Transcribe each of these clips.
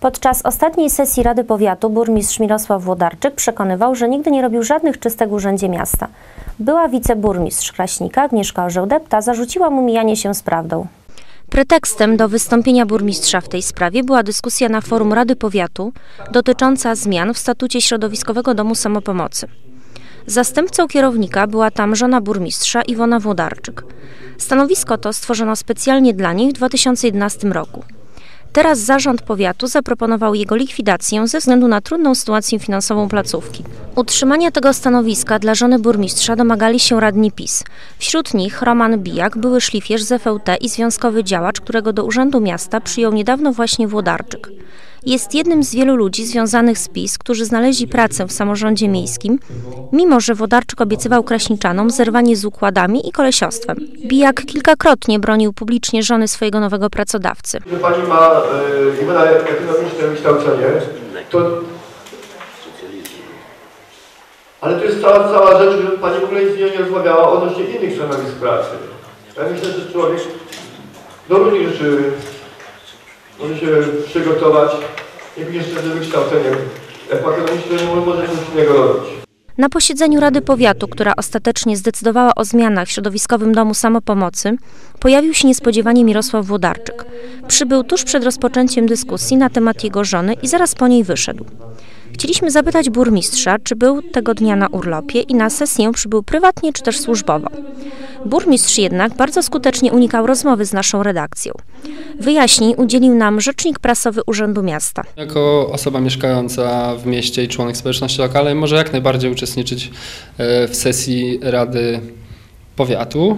Podczas ostatniej sesji Rady Powiatu burmistrz Mirosław Włodarczyk przekonywał, że nigdy nie robił żadnych czystek w Urzędzie Miasta. Była wiceburmistrz Kraśnika Agnieszka Orzeł-Depta zarzuciła mu mijanie się z prawdą. Pretekstem do wystąpienia burmistrza w tej sprawie była dyskusja na forum Rady Powiatu dotycząca zmian w statucie Środowiskowego Domu Samopomocy. Zastępcą kierownika była tam żona burmistrza Iwona Włodarczyk. Stanowisko to stworzono specjalnie dla niej w 2011 roku. Teraz zarząd powiatu zaproponował jego likwidację ze względu na trudną sytuację finansową placówki. Utrzymania tego stanowiska dla żony burmistrza domagali się radni PiS. Wśród nich Roman Bijak, były szlifierz z FLT i związkowy działacz, którego do Urzędu Miasta przyjął niedawno właśnie Włodarczyk. Jest jednym z wielu ludzi związanych z PiS, którzy znaleźli pracę w samorządzie miejskim, mimo że Wodarczyk obiecywał kraśniczanom zerwanie z układami i kolesiostwem. Bijak kilkakrotnie bronił publicznie żony swojego nowego pracodawcy. pani ma y, niby na ekonomiczne wykształcenie, to... Ale to jest cała, cała rzecz, że pani w ogóle z nią nie rozmawiała odnośnie innych stanowisk pracy. Ja myślę, że człowiek do różnych rzeczy może się przygotować, jak jeszcze z wykształceniem ekonomicznym może coś innego robić. Na posiedzeniu Rady Powiatu, która ostatecznie zdecydowała o zmianach w środowiskowym domu samopomocy, pojawił się niespodziewanie Mirosław Włodarczyk. Przybył tuż przed rozpoczęciem dyskusji na temat jego żony i zaraz po niej wyszedł. Chcieliśmy zapytać burmistrza, czy był tego dnia na urlopie i na sesję przybył prywatnie czy też służbowo. Burmistrz jednak bardzo skutecznie unikał rozmowy z naszą redakcją. Wyjaśnień udzielił nam rzecznik prasowy Urzędu Miasta. Jako osoba mieszkająca w mieście i członek społeczności lokalnej może jak najbardziej uczestniczyć e, w sesji Rady Powiatu.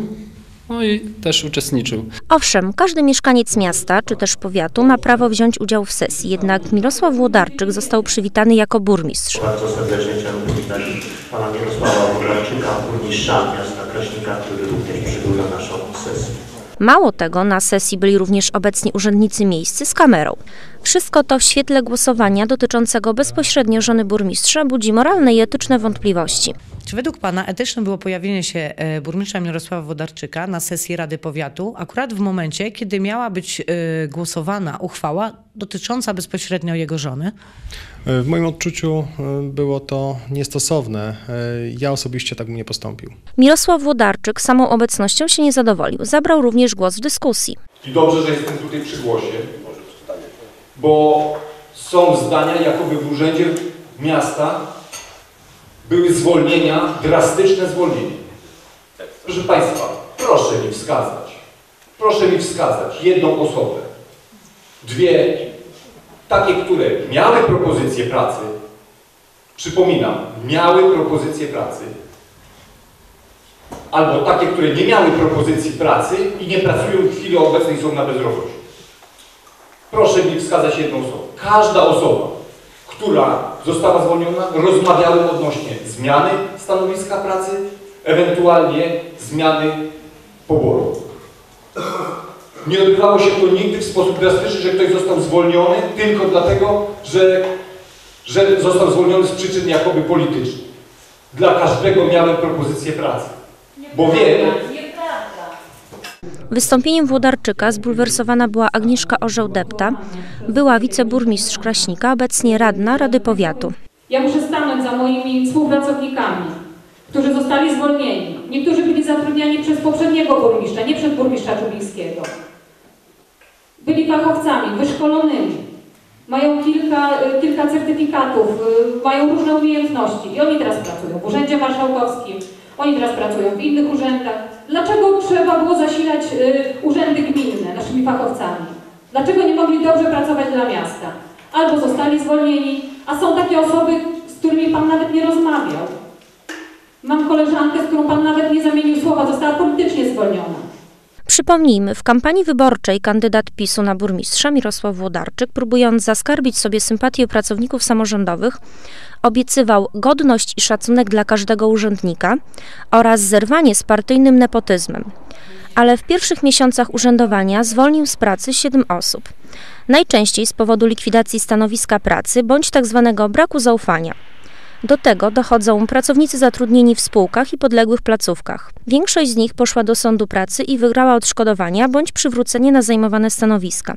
No i też uczestniczył. Owszem, każdy mieszkaniec miasta czy też powiatu ma prawo wziąć udział w sesji, jednak Mirosław Włodarczyk został przywitany jako burmistrz. Bardzo serdecznie chciałbym powitać pana Mirosława Włodarczyka, burmistrza miasta Kraśnika, który również przybył na naszą sesję. Mało tego, na sesji byli również obecni urzędnicy miejscy z kamerą. Wszystko to w świetle głosowania dotyczącego bezpośrednio żony burmistrza budzi moralne i etyczne wątpliwości. Czy według Pana etyczne było pojawienie się e, burmistrza Mirosława Wodarczyka na sesji Rady Powiatu, akurat w momencie, kiedy miała być e, głosowana uchwała dotycząca bezpośrednio jego żony? W moim odczuciu e, było to niestosowne. E, Ja osobiście tak bym nie postąpił. Mirosław Włodarczyk samą obecnością się nie zadowolił. Zabrał również głos w dyskusji. I dobrze, że jestem tutaj przy głosie, bo są zdania, jakoby w urzędzie miasta były zwolnienia, drastyczne zwolnienia. Proszę Państwa, proszę mi wskazać, proszę mi wskazać jedną osobę, dwie, takie, które miały propozycję pracy, przypominam, miały propozycję pracy, albo takie, które nie miały propozycji pracy i nie pracują w chwili obecnej są na bezrobociu. Proszę mi wskazać jedną osobę. Każda osoba, która została zwolniona, rozmawiałem odnośnie zmiany stanowiska pracy, ewentualnie zmiany poboru. Nie odbywało się to nigdy w sposób drastyczny, że ktoś został zwolniony tylko dlatego, że, że został zwolniony z przyczyn jakoby politycznych. Dla każdego miałem propozycję pracy. Bo wiem, Wystąpieniem Włodarczyka zbulwersowana była Agnieszka Orzeł-Depta, była wiceburmistrz Kraśnika, obecnie radna Rady Powiatu. Ja muszę stanąć za moimi współpracownikami, którzy zostali zwolnieni. Niektórzy byli zatrudniani przez poprzedniego burmistrza, nie przez burmistrza Czubińskiego. Byli fachowcami, wyszkolonymi. Mają kilka, y, kilka certyfikatów, y, mają różne umiejętności i oni teraz pracują w Urzędzie Marszałkowskim, oni teraz pracują w innych urzędach. Dlaczego trzeba było zasilać y, urzędy gminne naszymi fachowcami? Dlaczego nie mogli dobrze pracować dla miasta? Albo zostali zwolnieni, a są takie osoby, z którymi Pan nawet nie rozmawiał. Mam koleżankę, z którą Pan nawet nie zamienił słowa, została politycznie zwolniona. Przypomnijmy, w kampanii wyborczej kandydat PiSu na burmistrza Mirosław Włodarczyk, próbując zaskarbić sobie sympatię pracowników samorządowych, obiecywał godność i szacunek dla każdego urzędnika oraz zerwanie z partyjnym nepotyzmem. Ale w pierwszych miesiącach urzędowania zwolnił z pracy siedem osób. Najczęściej z powodu likwidacji stanowiska pracy bądź tzw. braku zaufania. Do tego dochodzą pracownicy zatrudnieni w spółkach i podległych placówkach. Większość z nich poszła do sądu pracy i wygrała odszkodowania bądź przywrócenie na zajmowane stanowiska.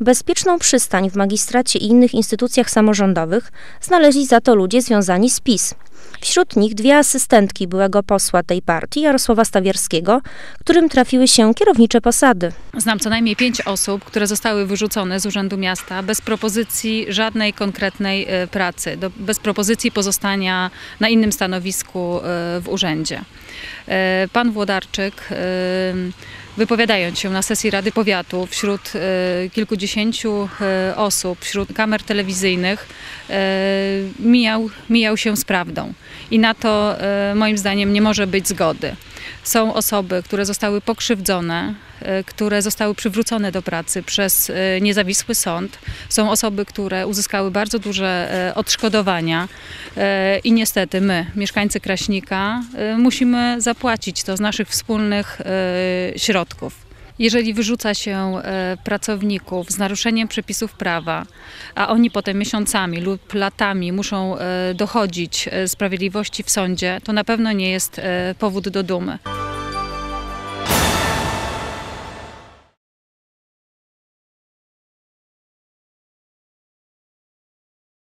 Bezpieczną przystań w magistracie i innych instytucjach samorządowych znaleźli za to ludzie związani z PiS. Wśród nich dwie asystentki byłego posła tej partii, Jarosława Stawierskiego, którym trafiły się kierownicze posady. Znam co najmniej pięć osób, które zostały wyrzucone z Urzędu Miasta bez propozycji żadnej konkretnej e, pracy, bez propozycji pozostania na innym stanowisku e, w urzędzie. E, Pan Włodarczyk, wypowiadając się na sesji Rady Powiatu wśród e, kilkudziesięciu e, osób, wśród kamer telewizyjnych, e, mijał, mijał się z prawdą. I na to moim zdaniem nie może być zgody. Są osoby, które zostały pokrzywdzone, e, które zostały przywrócone do pracy przez e, niezawisły sąd. Są osoby, które uzyskały bardzo duże e, odszkodowania i niestety my, mieszkańcy Kraśnika, musimy zapłacić to z naszych wspólnych środków. Jeżeli wyrzuca się e, pracowników z naruszeniem przepisów prawa, a oni potem miesiącami lub latami muszą e, dochodzić e, sprawiedliwości w sądzie, to na pewno nie jest powód do dumy.